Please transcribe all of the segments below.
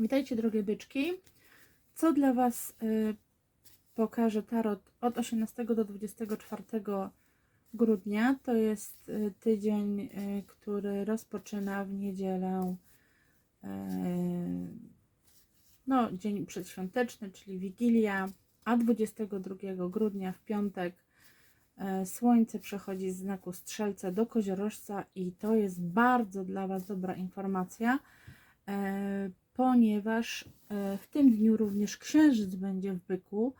Witajcie drogie byczki. Co dla Was y, pokaże Tarot od 18 do 24 grudnia? To jest y, tydzień, y, który rozpoczyna w niedzielę, no dzień przedświąteczny, czyli Wigilia, a 22 grudnia w piątek Słońce przechodzi z znaku Strzelca do Koziorożca i to jest bardzo dla Was dobra informacja, ponieważ e, w tym dniu również Księżyc będzie w Byku,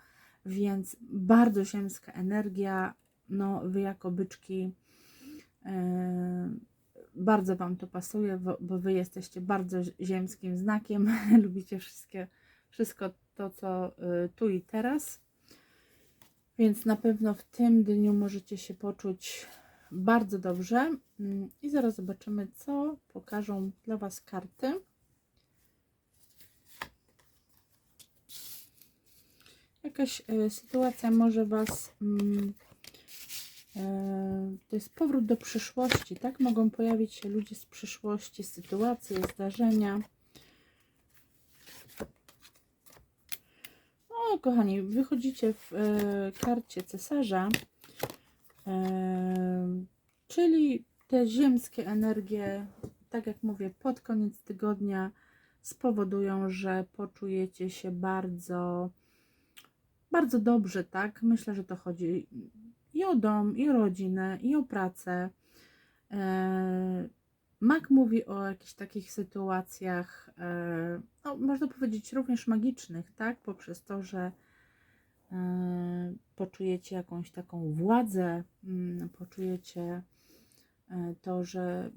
więc bardzo ziemska energia, no Wy jako byczki e, bardzo Wam to pasuje, bo, Wy jesteście bardzo ziemskim znakiem, lubicie wszystkie, wszystko to, co y, tu i teraz. Więc na pewno w tym dniu możecie się poczuć bardzo dobrze. Mm, I zaraz zobaczymy, co pokażą dla Was karty. Jakaś e, sytuacja może Was. mm, e, To jest powrót do przyszłości, tak? Mogą pojawić się ludzie z przyszłości, sytuacje, zdarzenia. No, kochani, wychodzicie w e, karcie cesarza, czyli te ziemskie energie, tak jak mówię, pod koniec tygodnia spowodują, że poczujecie się bardzo, bardzo dobrze, tak? Myślę, że to chodzi i o dom, i o rodzinę, i o pracę. E, Mak mówi o jakichś takich sytuacjach, e, no, można powiedzieć, również magicznych, tak? Poprzez to, że e, poczujecie jakąś taką władzę, mm, poczujecie to, że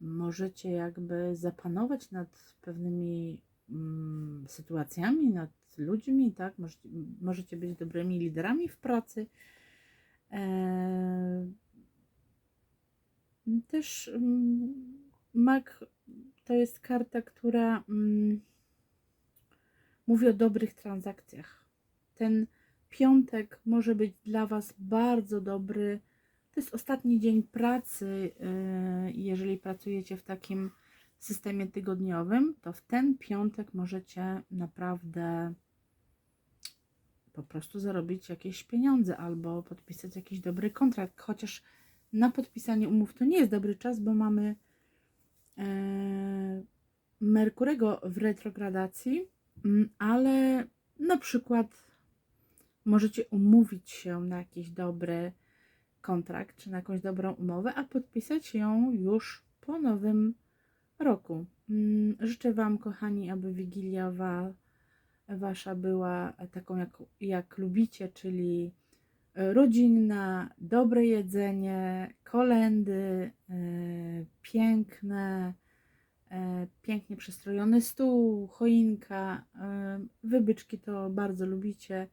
możecie jakby zapanować nad pewnymi mm, sytuacjami, nad ludźmi, tak? Możecie, możecie być dobrymi liderami w pracy. E, też mm, Mag to jest karta, która mm, mówi o dobrych transakcjach. Ten piątek może być dla Was bardzo dobry. To jest ostatni dzień pracy. yy, Jeżeli pracujecie w takim systemie tygodniowym, to w ten piątek możecie naprawdę po prostu zarobić jakieś pieniądze albo podpisać jakiś dobry kontrakt. Chociaż na podpisanie umów to nie jest dobry czas, bo mamy e, Merkurego w retrogradacji, mm, ale na przykład możecie umówić się na jakiś dobry kontrakt czy na jakąś dobrą umowę, a podpisać ją już po nowym roku. Mm, Życzę Wam, kochani, aby Wigilia wa, Wasza była taką, jak, jak lubicie, czyli e, rodzinna, dobre jedzenie, kolendy, e, piękne, e, pięknie przystrojony stół, choinka. E, Wy byczki to bardzo lubicie,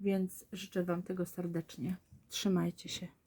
więc życzę Wam tego serdecznie. Trzymajcie się.